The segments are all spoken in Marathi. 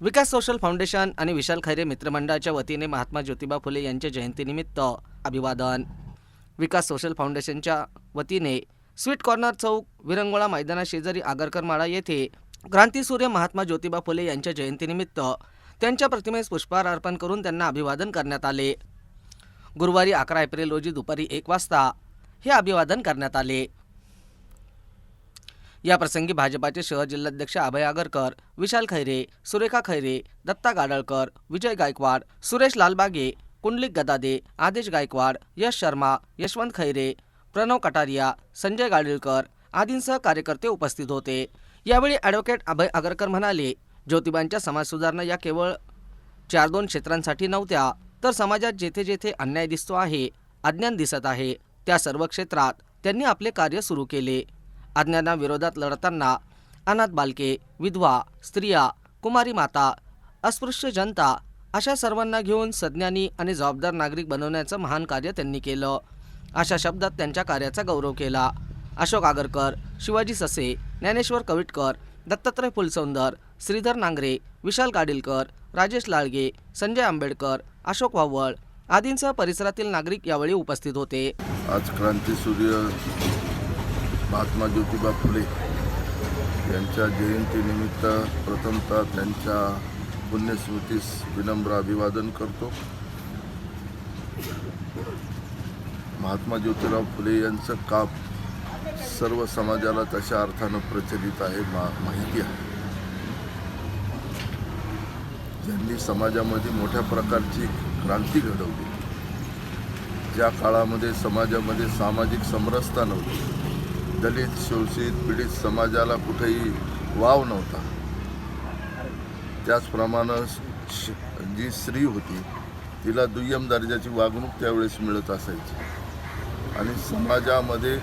विकास सोशल फाउंडेशन आणि विशाल खैरे मित्रमंडळाच्या वतीने महात्मा ज्योतिबा फुले यांच्या जयंतीनिमित्त अभिवादन. विकास सोशल फाउंडेशनच्या वतीने स्वीट कॉर्नर चौक विरंगोळा मैदानाशेजारी आगरकर माळा येथे क्रांतीसूर्य महात्मा ज्योतिबा फुले यांच्या जयंतीनिमित्त त्यांच्या प्रतिमेस पुष्पहार अर्पण करून त्यांना अभिवादन करण्यात आले. गुरुवारी अकरा एप्रिल रोजी दुपारी एक वाजता हे अभिवादन करण्यात आले. याप्रसंगी भाजपाचे शहर जिल्हाध्यक्ष अभय आगरकर विशाल खैरे सुरेखा खैरे दत्ता गाडळकर विजय गायकवाड सुरेश लालबागे कुंडलिक गदादे आदेश गायकवाड यश शर्मा यशवंत खैरे प्रणव कटारिया संजय गाडीलकर आदींसह कार्यकर्ते उपस्थित होते. यावेळी ॲडव्होकेट अभय आगरकर म्हणाले ज्योतिबांच्या समाजसुधारणा या केवळ चार दोन क्षेत्रांसाठी नव्हत्या तर समाजात जेथे जेथे अन्याय दिसतो आहे अज्ञान दिसत आहे त्या सर्व क्षेत्रात त्यांनी आपले कार्य सुरू केले. अज्ञानाविरोधात लढताना अनाथ बालके विधवा स्त्रिया कुमारी माता अस्पृश्य जनता अशा सर्वांना घेऊन सज्ञानी आणि जबाबदार नागरिक बनवण्याचं महान कार्य त्यांनी केलं. अशा शब्दात त्यांच्या कार्याचा गौरव केला. अशोक आगरकर शिवाजी ससे ज्ञानेश्वर कविटकर दत्तात्रय फुलसौंदर श्रीधर नांगरे विशाल गाडीलकर राजेश लाळगे संजय आंबेडकर अशोक वावळ आदींसह परिसरातील नागरिक यावेळी उपस्थित होते. आज क्रांतीसूर्य महात्मा ज्योतिबा फुले यांच्या जयंतीनिमित्त प्रथमतः त्यांच्या पुण्यस्मृतीस विनम्र अभिवादन करतो. महात्मा ज्योतिराव फुले यांचं काप सर्व समाजाला तशा अर्थानं प्रचलित आहे मा माहिती आहे? ज्यांनी समाजामध्ये मोठ्या प्रकारची क्रांती घडवली ज्या काळामध्ये समाजामध्ये सामाजिक समरसता नव्हती दलित शोषित पीडित समाजाला कुठेही वाव नव्हता. त्याचप्रमाणे श- जी स्त्री होती तिला दुय्यम दर्जाची वागणूक त्यावेळेस मिळत असायची. आणि समाजामध्ये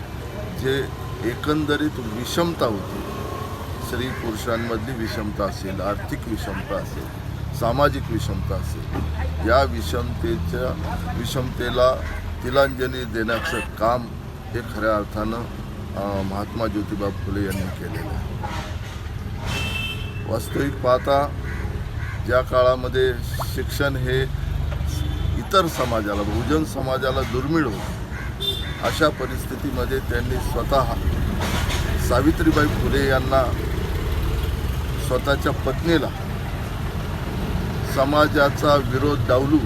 जे एकंदरीत विषमता होती स्त्री पुरुषांमधली विषमता असेल आर्थिक विषमता असेल सामाजिक विषमता असेल या विषमतेच्या विषमतेला तिलांजली देण्याचं काम हे खऱ्या अर्थानं महात्मा ज्योतिबा फुले यांनी केलेलं आहे. वास्तविक पाहता ज्या काळामध्ये शिक्षण हे इतर समाजाला बहुजन समाजाला दुर्मिळ होतं अशा परिस्थितीमध्ये त्यांनी स्वतः सावित्रीबाई फुले यांना स्वतःच्या पत्नीला समाजाचा विरोध डावलू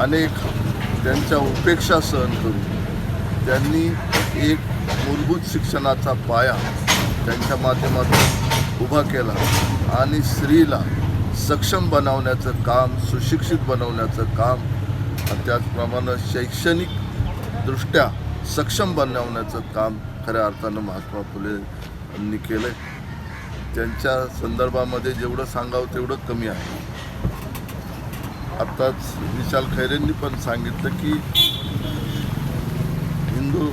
अनेक त्यांच्या उपेक्षा सहन करून त्यांनी एक मूलभूत शिक्षणाचा पाया त्यांच्या माध्यमातून उभा केला आणि स्त्रीला सक्षम बनवण्याचं काम सुशिक्षित बनवण्याचं काम त्याचप्रमाणे शैक्षणिकदृष्ट्या सक्षम बनवण्याचं काम खऱ्या अर्थानं महात्मा फुले यांनी केलं त्यांच्या संदर्भामध्ये जेवढं सांगावं तेवढं कमी आहे. आत्ताच विशाल खैरेंनी पण सांगितलं की हिंदू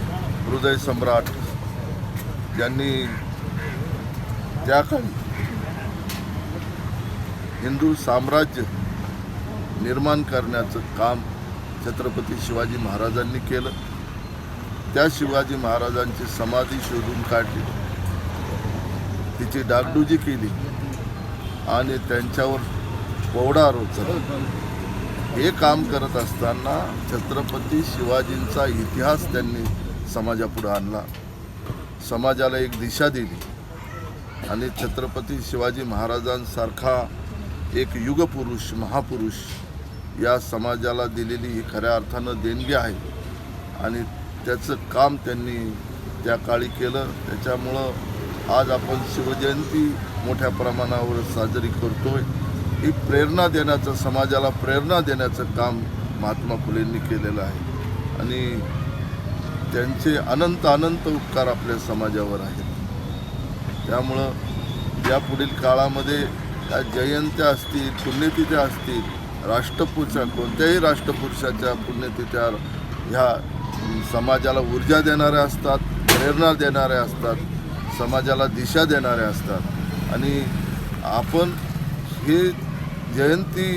हृदय सम्राट ज्यांनी त्या काळी हिंदू साम्राज्य निर्माण करण्याचं काम छत्रपती शिवाजी महाराजांनी केलं. त्या शिवाजी महाराजांची समाधी शोधून काढली. तिची डागडुजी केली आणि त्यांच्यावर पोवडा रोचला हे काम करत असताना छत्रपती शिवाजींचा इतिहास त्यांनी समाजापुढं आणला. समाजाला एक दिशा दिली. आणि छत्रपती शिवाजी महाराजांसारखा एक युगपुरुष महापुरुष या समाजाला दिलेली ही खऱ्या अर्थानं देणगी आहे. आणि त्याचं काम त्यांनी त्या काळी केलं. त्याच्यामुळं आज आपण शिवजयंती मोठ्या प्रमाणावर साजरी करतोय. ही प्रेरणा देण्याचं समाजाला प्रेरणा देण्याचं काम महात्मा फुलेंनी केलेलं आहे. आणि त्यांचे अनंत अनंत उपकार आपल्या समाजावर आहेत. त्यामुळं या पुढील काळामध्ये त्या जयंत्या असतील पुण्यतिथ्या असतील राष्ट्रपुरुषा कोणत्याही राष्ट्रपुरुषाच्या पुण्यतिथ्या ह्या समाजाला ऊर्जा देणाऱ्या असतात प्रेरणा देणाऱ्या असतात समाजाला दिशा देणाऱ्या असतात. आणि आपण हे जयंती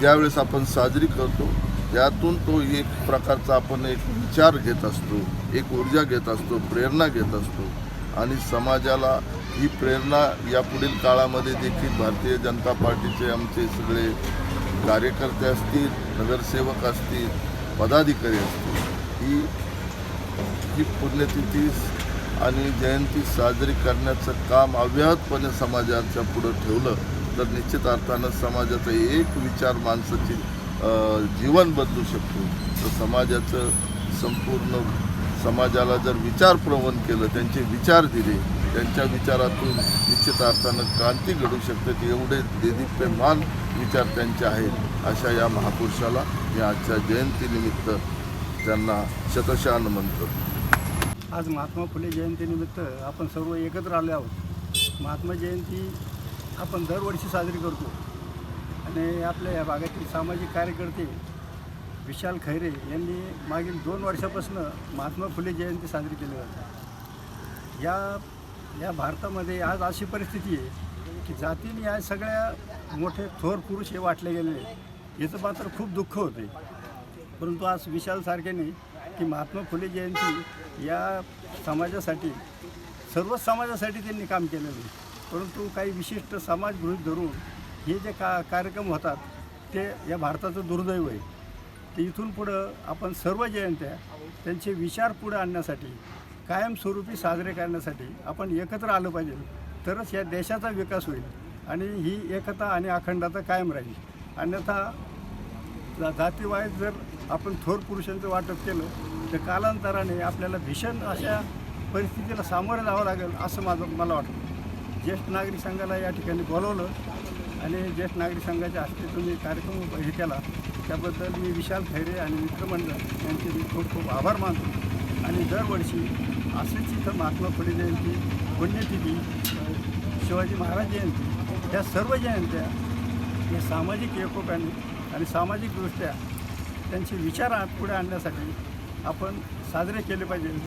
ज्यावेळेस आपण साजरी करतो त्यातून तो एक प्रकारचा आपण एक विचार घेत असतो एक ऊर्जा घेत असतो प्रेरणा घेत असतो. आणि समाजाला ही प्रेरणा या पुढील काळामध्ये देखील भारतीय जनता पार्टीचे आमचे सगळे कार्यकर्ते असतील नगरसेवक असतील पदाधिकारी असतील ही ही पुण्यतिथी आणि जयंती साजरी करण्याचं काम अव्याहतपणे समाजाच्या पुढं ठेवलं तर निश्चित अर्थानं समाजाचा एक विचार माणसाची जीवन बदलू शकतो. तर समाजाचं संपूर्ण समाजाला जर विचार प्रवण केलं त्यांचे विचार दिले त्यांच्या विचारातून निश्चित अर्थानं क्रांती घडू शकते ते एवढे देदीप्यमान विचार त्यांचे आहेत अशा या महापुरुषाला मी आजच्या जयंतीनिमित्त त्यांना शतशान म्हणतो. आज महात्मा फुले जयंतीनिमित्त आपण सर्व एकत्र आले आहोत. महात्मा जयंती आपण दरवर्षी साजरी करतो. आणि आपल्या या भागातील सामाजिक कार्यकर्ते विशाल खैरे यांनी मागील दोन वर्षापासून महात्मा फुले जयंती साजरी केली जाते या या भारतामध्ये आज अशी परिस्थिती आहे की जातीने या सगळ्या मोठे थोर पुरुष हे वाटले गेलेले याचं मात्र खूप दुःख होते. परंतु आज विशालसारख्याने की महात्मा फुले जयंती या समाजासाठी सर्वच समाजासाठी त्यांनी काम केलेलं आहे. परंतु काही विशिष्ट समाज गृहित धरून हे जे का कार्यक्रम होतात ते या भारताचं दुर्दैव आहे. ते इथून पुढं आपण सर्व जयंत्या त्यांचे विचार पुढे आणण्यासाठी कायमस्वरूपी साजरे करण्यासाठी आपण एकत्र आलं पाहिजे. तरच या देशाचा विकास होईल आणि ही एकता आणि अखंडता कायम राहील. अन्यथा जातीवाईज जर आपण थोर पुरुषांचं वाटप केलं तर कालांतराने आपल्याला भीषण अशा परिस्थितीला सामोरं जावं लागेल असं माझं मला वाटतं. ज्येष्ठ नागरिक संघाला या ठिकाणी बोलवलं आणि ज्येष्ठ नागरिक संघाच्या हस्ते तुम्ही कार्यक्रम हे केला. त्याबद्दल मी विशाल खैरे आणि मित्रमंडळ यांचे मी खूप खूप आभार मानतो. आणि दरवर्षी असेच इथं महात्मा फुले जयंती पुण्यतिथी शिवाजी महाराज जयंती या सर्व जयंत्या या सामाजिक एकोप्याने आणि सामाजिकदृष्ट्या त्यांचे विचार पुढे आणण्यासाठी आपण साजरे केले पाहिजे.